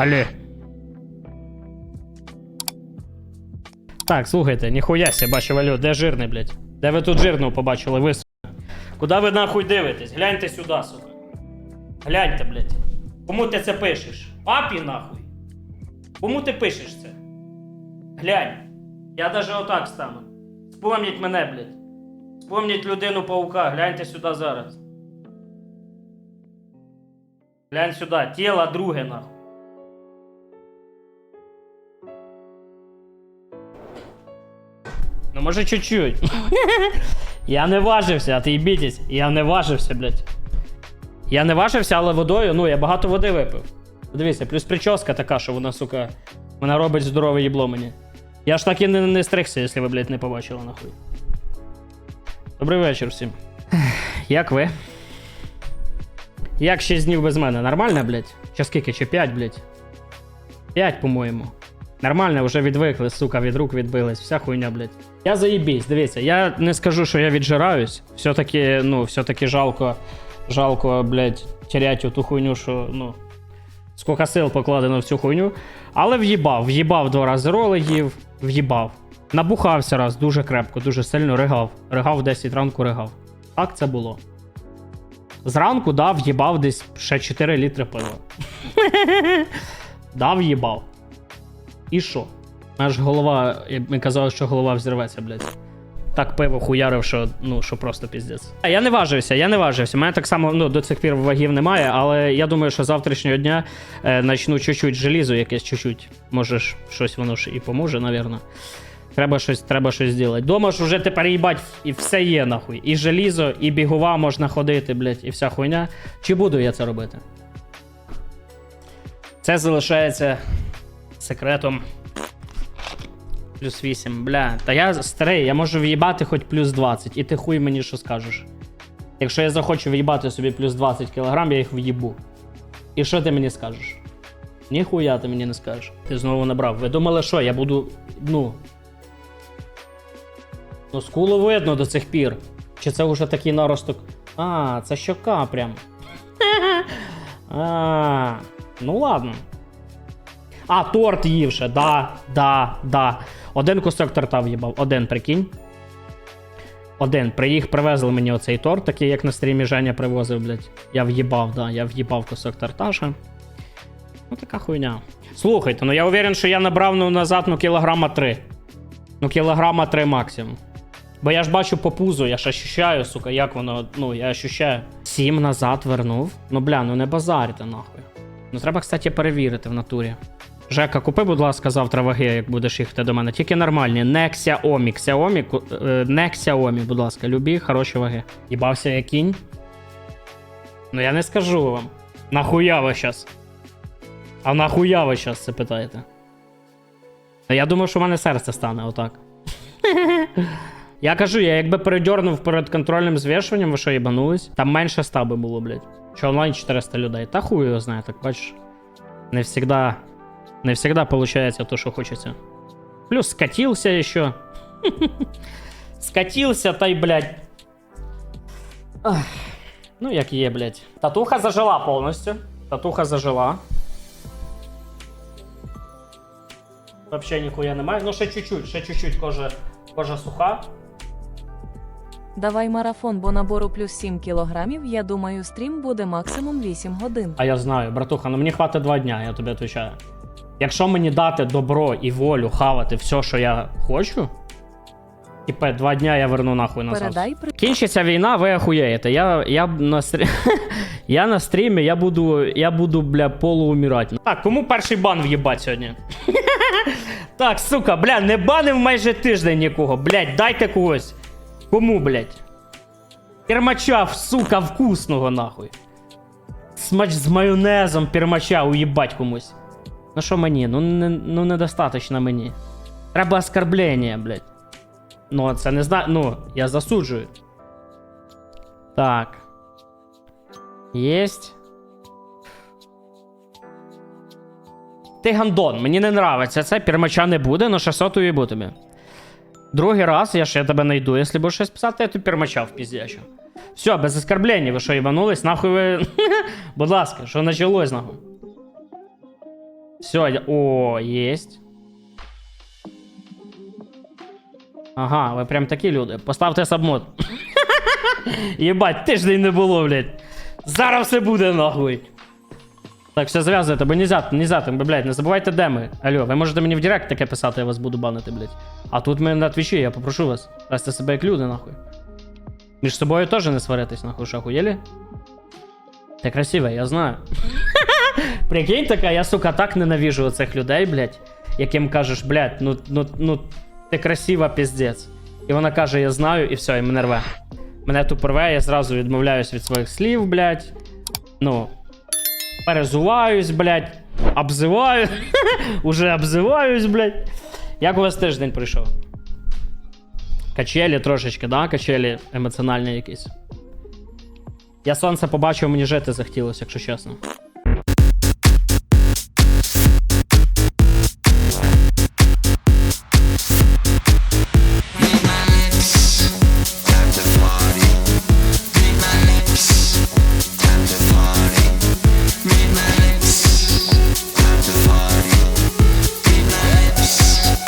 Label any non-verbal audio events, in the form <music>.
Алле. Так, слухайте, ніхуя ся, бачу Валю, де жирний, блядь? Де ви тут жирного побачили, ви, сука? Куди ви нахуй дивитесь? Гляньте сюди, сука. Гляньте, блядь. Кому ти це пишеш? Папі нахуй? Кому ти пишеш це? Глянь. Я даже отак стану. Спомніть мене, блядь. Спомніть людину паука, гляньте сюди зараз. Глянь сюди, тіло друге нахуй. Ну може чуть-чуть. <laughs> Я не важився, а. Я не важився, блядь. Я не важився, але водою, ну, я багато води випив. Дивіться, плюс прическа така, що вона, сука, вона робить здорове їбло мені. Я ж так і не, не стригся, якщо ви, блядь, не побачили нахуй. Добрий вечір всім. <sighs> Як ви? Як 6 днів без мене? Нормально, блядь? Чи скільки? Чи 5, блядь? 5, по-моєму. Нормально, вже відвикли, сука, від рук відбились, вся хуйня, блядь. Я заїбісь, дивіться, я не скажу, що я віджираюсь. Все-таки, ну, все-таки жалко, жалко, блядь, терять ту хуйню, що, ну. Скільки сил покладено в цю хуйню. Але в'їбав, в'їбав два рази роли в'їбав. Набухався раз дуже крепко, дуже сильно ригав. Ригав в 10 ранку ригав. Так це було. Зранку дав, в'їбав десь ще 4 літри пива. <laughs> Дав, їбав. І що? Аж голова, ми казали, що голова взірветься, блядь. Так пиво хуярив, що ну що просто піздець. А я не важився, я не важився. У мене так само ну, до цих пір вагів немає, але я думаю, що завтрашнього дня е, начну чуть-чуть желізо, якесь чуть-чуть. Може щось воно ж і поможе, напевно. Треба щось, треба щось зробити. Дома ж вже тепер їбать, і все є, нахуй. І желізо, і бігова можна ходити, блядь, і вся хуйня. Чи буду я це робити? Це залишається секретом. Плюс 8, бля. Та я старий, я можу в'їбати хоч плюс 20, і ти хуй мені що скажеш. Якщо я захочу в'їбати собі плюс 20 кг, я їх в'їбу. І що ти мені скажеш? Ніхуя ти мені не скажеш. Ти знову набрав. Ви думали, що я буду. Ну. Ну, скулу видно до цих пір. Чи це вже такий наросток? А, це щока прям. <laughs> А, ну ладно. А, торт їв ще, да, да, да. Один кусок торта в'їбав, один, прикинь. Один. Їх привезли мені оцей торт, такий, як на стрімі Женя привозив, блядь. Я в'їбав, да, я в'їбав кусок торташа. Ну, така хуйня. Слухайте, ну я уверен, що я набрав ну, назад ну, кілограма 3. Ну, кілограма 3 максимум. Бо я ж бачу по пузу, я ж ощущаю, сука, як воно, ну, я ощущаю. Сім назад вернув. Ну, бля, ну не базарте, нахуй. Ну, треба, кстати, перевірити в натурі. Жека, купи, будь ласка, завтра ваги, як будеш їхати до мене. Тільки нормальні. Не Xiaomi. Xiaomi, е, не Xiaomi, будь ласка, любі, хороші ваги. Їбався я кінь. Ну я не скажу вам. Нахуя ви щас? А нахуя ви щас це питаєте? Я думаю, що в мене серце стане отак. <laughs> Я кажу, я якби передьорнув перед контрольним звішуванням, ви що їбанулись? Там менше 100 би було, блядь. Що онлайн 400 людей. Та хуй його знає, так бачиш. Не всегда. Не всегда получается то, что хочется. Плюс скатился еще. <laughs> Скатился, та й, блядь. Ах. Ну, як є, блядь. Татуха зажила повністю. Татуха зажила. Вообще ніхуя немає. Ну, ще чуть-чуть, ще чуть-чуть кожа, кожа суха. Давай марафон, бо набору плюс 7 кілограмів. Я думаю, стрім буде максимум 8 годин. А я знаю, братуха, ну мені хватить два дня, я тобі відповідаю. Якщо мені дати добро і волю хавати все, що я хочу, типа два дня я верну нахуй назад. Передай при Кінчиться війна, ви охуєєте. Я, я б на стрі... <laughs> я на стрімі, я буду, я буду, бля, полуумирати. Так, кому перший бан в'їбать сьогодні? <laughs> так, сука, бля, не банив майже тиждень нікого. Блядь, дайте когось. Кому, блядь? Пермача, сука, вкусного, нахуй. Смач з майонезом пермача уїбать комусь. Ну що мені? Ну, не, ну недостаточно мені. Треба оскорблення, блядь. Ну, це не знаю. Ну, я засуджую. Так. Єсть. Ти гандон, мені не нравиться це, пермача не буде, но 600 уїбу тобі. Другий раз я ще тебе найду, якщо будеш щось писати, я тобі пермача впіздячу. Все, без оскорблення, ви що, їбанулись? Нахуй ви. <laughs> Будь ласка, що почалось, нахуй? Все, я... О, єсть. Ага, ви прям такі люди. Поставте сабмод. Єбать, <laughs> тиждень не було, блядь. Зараз все буде нахуй. Так, все зав'язуйте, бо нельзя, нельзя там, блядь, не забувайте, де ми. Алло, ви можете мені в директ таке писати, я вас буду банити, блядь. А тут ми на твічі, я попрошу вас. Вести себе як люди, нахуй. Між собою теж не сваритись, нахуй, що охуєлі? Ти красива, я знаю. <laughs> Прикинь така, я, сука, так ненавижу оцих людей, блядь, яким кажеш, блядь, ну, ну, ну, ти красива, піздець. І вона каже, я знаю, і все, і мене рве. Мене тут порве, я зразу відмовляюсь від своїх слів, блядь. Ну, перезуваюсь, блядь, обзиваю. <laughs> Уже обзиваюсь, блядь. Як у вас тиждень пройшов? Качелі трошечки, да? Качелі емоціональні якісь. Я сонце побачив, мені жити захотілося, якщо чесно.